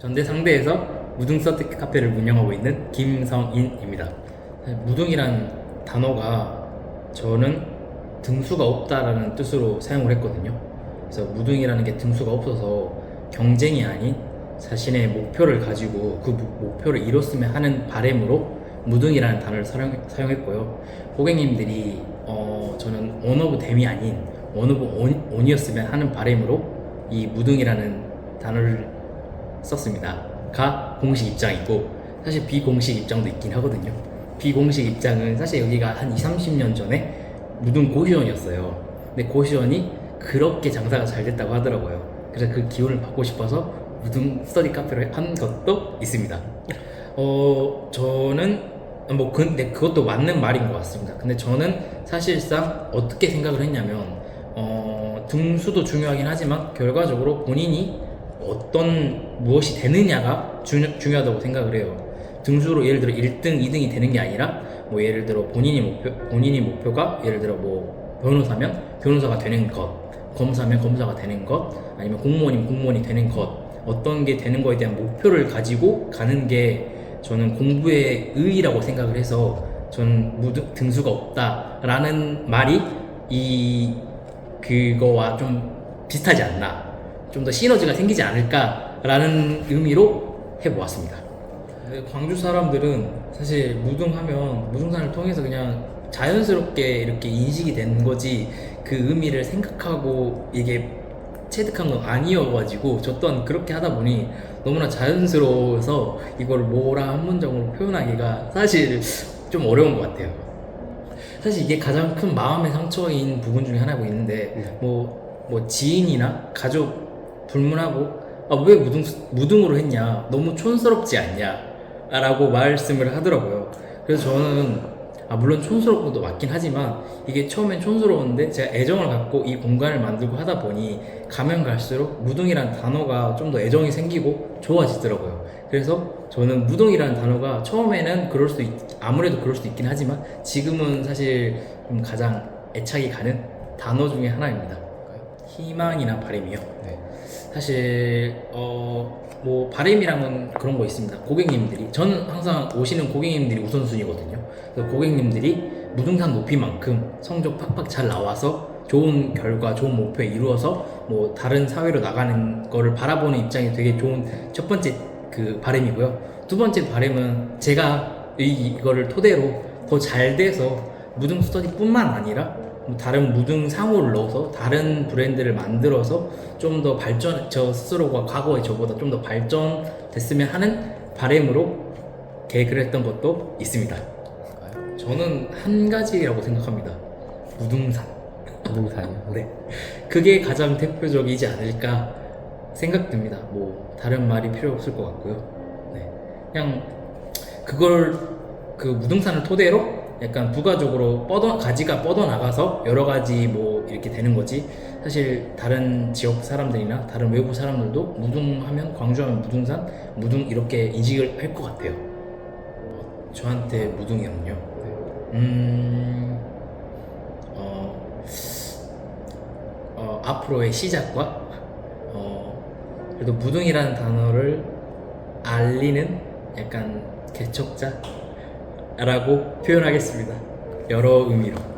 전대상대에서 무등 서트 카페를 운영하고 있는 김성인입니다. 무등이란 단어가 저는 등수가 없다라는 뜻으로 사용을 했거든요. 그래서 무등이라는 게 등수가 없어서 경쟁이 아닌 자신의 목표를 가지고 그 목- 목표를 이뤘으면 하는 바램으로 무등이라는 단어를 사용, 사용 했고요. 고객님들이 어, 저는 원 오브 댐이 아닌 원 오브 온, 온이었으면 하는 바램으로 이 무등이라는 단어를 썼습니다. 가 공식 입장이고 사실 비공식 입장도 있긴 하거든요. 비공식 입장은 사실 여기가 한 2, 30년 전에 무등 고시원이었어요. 근데 고시원이 그렇게 장사가 잘 됐다고 하더라고요. 그래서 그 기운을 받고 싶어서 무등 스터디 카페를 한 것도 있습니다. 어, 저는 뭐 근데 그것도 맞는 말인 것 같습니다. 근데 저는 사실상 어떻게 생각을 했냐면 어, 등수도 중요하긴 하지만 결과적으로 본인이 어떤 무엇이 되느냐가 주, 중요하다고 생각을 해요. 등수로 예를 들어 1등, 2등이 되는 게 아니라 뭐 예를 들어 본인이 목표 본인이 목표가 예를 들어 뭐 변호사면 변호사가 되는 것, 검사면 검사가 되는 것, 아니면 공무원이면 공무원이 되는 것, 어떤 게 되는 거에 대한 목표를 가지고 가는 게 저는 공부의 의의라고 생각을 해서 저는 무등 등수가 없다라는 말이 이 그거와 좀 비슷하지 않나 좀 더 시너지가 생기지 않을까라는 의미로 해보았습니다. 네, 광주 사람들은 사실 무등하면 무등산을 통해서 그냥 자연스럽게 이렇게 인식이 된 거지 그 의미를 생각하고 이게 체득한 건 아니어가지고 저 또한 그렇게 하다 보니 너무나 자연스러워서 이걸 뭐라 한 문장으로 표현하기가 사실 좀 어려운 것 같아요. 사실 이게 가장 큰 마음의 상처인 부분 중에 하나고 있는데 뭐, 뭐 지인이나 가족 불문하고 아, 왜 무등, 무등으로 했냐? 너무 촌스럽지 않냐? 라고 말씀을 하더라고요. 그래서 저는 아, 물론 촌스러운 것도 맞긴 하지만 이게 처음엔 촌스러웠는데 제가 애정을 갖고 이 공간을 만들고 하다 보니 가면 갈수록 무등이란 단어가 좀 더 애정이 생기고 좋아지더라고요. 그래서 저는 무등이라는 단어가 처음에는 그럴 수 있, 아무래도 그럴 수도 있긴 하지만 지금은 사실 좀 가장 애착이 가는 단어 중에 하나입니다. 희망이나 바람이요. 네. 사실 어 뭐 바램이랑은 그런 거 있습니다. 고객님들이 저는 항상 오시는 고객님들이 우선순위거든요. 그래서 고객님들이 무등산 높이만큼 성적 팍팍 잘 나와서 좋은 결과, 좋은 목표에 이루어서 뭐 다른 사회로 나가는 거를 바라보는 입장이 되게 좋은 첫 번째 그 바램이고요. 두 번째 바램은 제가 이, 이거를 토대로 더 잘 돼서 무등 스터디뿐만 아니라 뭐 다른 무등 상호를 넣어서 다른 브랜드를 만들어서 좀 더 발전 저 스스로가 과거에 저보다 좀 더 발전됐으면 하는 바램으로 계획을 했던 것도 있습니다. 저는 한 가지라고 생각합니다. 무등산. 부동산이요. 네. 그게 가장 대표적이지 않을까 생각됩니다. 뭐 다른 말이 필요 없을 것 같고요. 네. 그냥 그걸 그 무등산을 토대로 약간 부가적으로 뻗어 가지가 뻗어 나가서 여러 가지 뭐 이렇게 되는 거지. 사실 다른 지역 사람들이나 다른 외부 사람들도 무등하면 광주하면 무등산, 무등 이렇게 인식을 할 것 같아요. 어, 저한테 무등이는요. 음, 어, 어, 앞으로의 시작과 어, 그래도 무등이라는 단어를 알리는 약간 개척자 라고 표현하겠습니다. 여러 의미로.